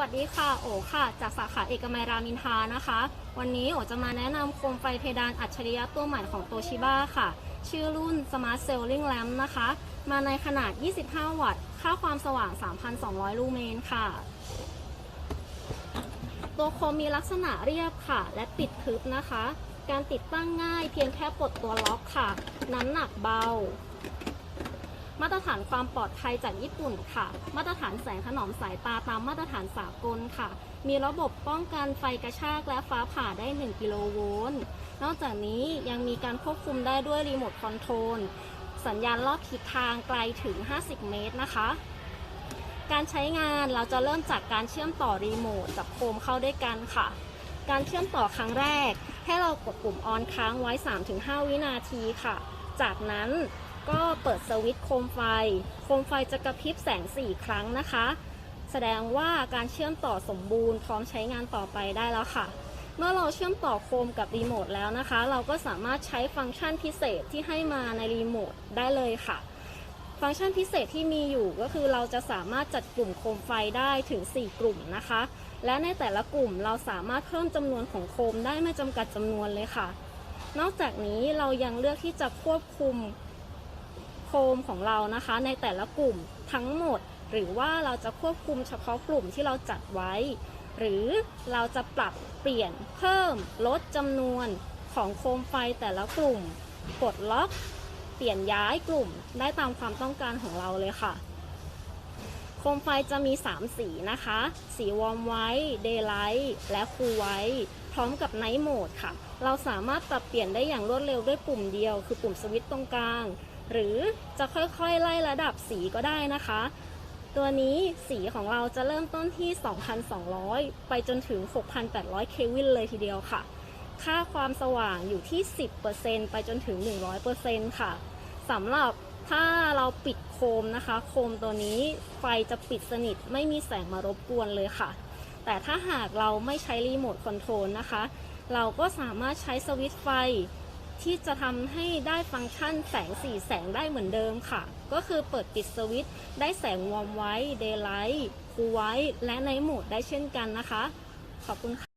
วัสดีค่ะโอค่ะ จากสาขาเอกมัยรามินทานะคะ วันนี้โอจะมาแนะนำโคมไฟเพดานอัจฉริยะตัวใหม่ของโตชิบ้าค่ะ ชื่อรุ่น Smart Ceiling Lamp นะคะ มาในขนาด 25 วัตต์ ค่าความสว่าง 3,200 ลูเมนค่ะ ตัวโคมมีลักษณะเรียบค่ะ และปิดทึบนะคะ การติดตั้งง่ายเพียงแค่ปลดตัวล็อกค่ะ น้ำหนักเบา มาตรฐานความปลอดภัยจากญี่ปุ่นค่ะ มาตรฐานแสงถนอมสายตาตามมาตรฐานสากลค่ะ มีระบบป้องกันไฟกระชากและฟ้าผ่าได้ 1 กิโลโวลต์ นอกจากนี้ยังมีการควบคุมได้ด้วยรีโมทคอนโทรล สัญญาณรอบทิศทางไกลถึง 50 เมตรนะคะการใช้งานเราจะเริ่มจากการเชื่อมต่อรีโมทกับโคมเข้าด้วยกันค่ะ การเชื่อมต่อครั้งแรก ให้เรากดปุ่มออนค้างไว้ 3-5 วินาทีค่ะ จากนั้น ก็เปิดสวิตช์โคมไฟ โคมไฟจะกระพริบแสง 4 ครั้งนะคะ แสดงว่าการเชื่อมต่อสมบูรณ์พร้อมใช้งานต่อไปได้แล้วค่ะ เมื่อเราเชื่อมต่อโคมกับรีโมทแล้วนะคะ เราก็สามารถใช้ฟังก์ชันพิเศษที่ให้มาในรีโมทได้เลยค่ะ ฟังก์ชันพิเศษที่มีอยู่ก็คือเราจะสามารถจัดกลุ่มโคมไฟได้ถึง 4 กลุ่มนะคะ และในแต่ละกลุ่มเราสามารถเพิ่มจำนวนของโคมได้ไม่จำกัดจำนวนเลยค่ะ นอกจากนี้เรายังเลือกที่จะควบคุม โคมของเรานะคะ ในแต่ละกลุ่มทั้งหมด หรือว่าเราจะควบคุมเฉพาะกลุ่มที่เราจัดไว้ หรือเราจะปรับเปลี่ยนเพิ่มลดจำนวนของโคมไฟแต่ละกลุ่ม กดล็อกเปลี่ยนย้ายกลุ่มได้ตามความต้องการของเราเลยค่ะ โคมไฟจะมี 3 สีนะคะ สีวอร์มไว้เดย์ไลท์และคูลไว้พร้อมกับไนท์โหมดค่ะ เราสามารถปรับเปลี่ยนได้อย่างรวดเร็วด้วยปุ่มเดียว คือปุ่มสวิตช์ตรงกลาง หรือจะค่อยๆไล่ระดับสีก็ได้นะคะ ตัวนี้สีของเราจะเริ่มต้นที่ 2,200 ไปจนถึง 6,800 เควินเลยทีเดียวค่ะ ค่าความสว่างอยู่ที่ 10%ไปจนถึง 100%ค่ะสำหรับถ้าเราปิดโคมนะคะ โคมตัวนี้ไฟจะปิดสนิทไม่มีแสงมารบกวนเลยค่ะ แต่ถ้าหากเราไม่ใช้รีโมทคอนโทรลนะคะ เราก็สามารถใช้สวิตช์ไฟ ที่จะทำให้ได้ฟังก์ชันแสงสีแสงได้เหมือนเดิมค่ะ ก็คือเปิดปิดสวิตช์ได้แสงวอร์มไว้ เดย์ไลท์คูลไว้ และในโหมดได้เช่นกันนะคะ ขอบคุณค่ะ